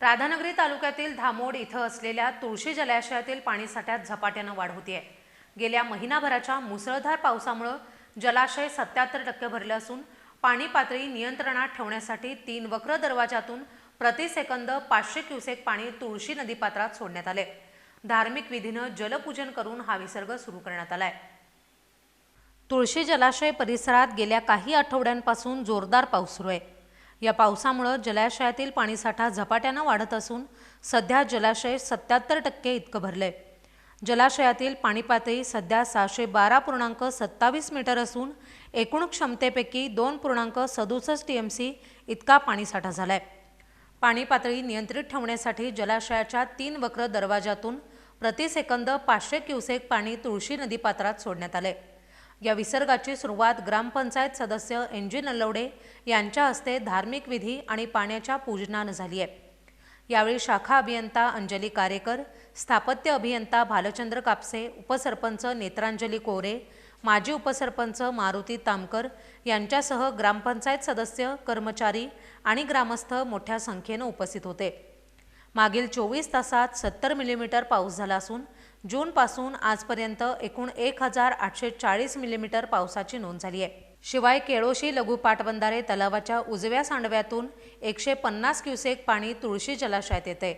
राधानगरी तालुक्यातील धामोड इथं असलेल्या तुळशी जलाशयातील पाणीसाठ्यात झपाट्यानं वाढ होतीये. गेल्या महिनाभराच्या मुसळधार पावसामुळं जलाशय सत्याहत्तर टक्के भरले असून पाणी पातळी नियंत्रणात ठेवण्यासाठी तीन वक्र दरवाजातून प्रतिसेकंद पाचशे क्युसेक पाणी तुळशी नदीपात्रात सोडण्यात आले धार्मिक विधीनं जलपूजन करून हा विसर्ग सुरू करण्यात आलाय. तुळशी जलाशय परिसरात गेल्या काही आठवड्यांपासून जोरदार पाऊस सुरू आहे. या पावसामुळं जलाशयातील पाणीसाठा झपाट्यानं वाढत असून सध्या जलाशय सत्याहत्तर टक्के इतकं भरलंय. जलाशयातील पाणी पातळी सध्या सहाशे बारा पूर्णांक सत्तावीस मीटर असून एकूण क्षमतेपैकी दोन पूर्णांक सदुसष्ट टी एम सी इतका पाणीसाठा झालाय. पाणी पातळी नियंत्रित ठेवण्यासाठी जलाशयाच्या तीन वक्र दरवाजातून प्रतिसेकंद पाचशे क्युसेक पाणी तुळशी नदीपात्रात सोडण्यात आले या विसर्गाची सुरुवात ग्रामपंचायत सदस्य एन जी नलवडे यांच्या हस्ते धार्मिक विधी आणि पाण्याच्या पूजनानं झाली आहे. यावेळी शाखा अभियंता अंजली कारेकर स्थापत्य अभियंता भालचंद्र कापसे उपसरपंच नेत्रांजली कोरे माजी उपसरपंच मारुती तामकर यांच्यासह ग्रामपंचायत सदस्य कर्मचारी आणि ग्रामस्थ मोठ्या संख्येनं उपस्थित होते. मागील चोवीस तासात सत्तर मिलीमीटर पाऊस झाला असून जूनपासून आजपर्यंत एकूण एक हजार आठशे चाळीस मिलीमीटर पावसाची नोंद झाली आहे. शिवाय केळोशी लघु पाटबंधारे तलावाच्या उजव्या सांडव्यातून एकशे पन्नास क्युसेक पाणी तुळशी जलाशयात येते.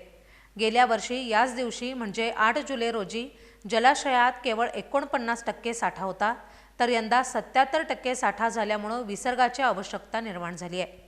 गेल्या वर्षी याच दिवशी म्हणजे आठ जुलै रोजी जलाशयात केवळ एकोणपन्नास टक्के साठा होता तर यंदा सत्याहत्तर टक्के साठा झाल्यामुळं विसर्गाची आवश्यकता निर्माण झाली आहे.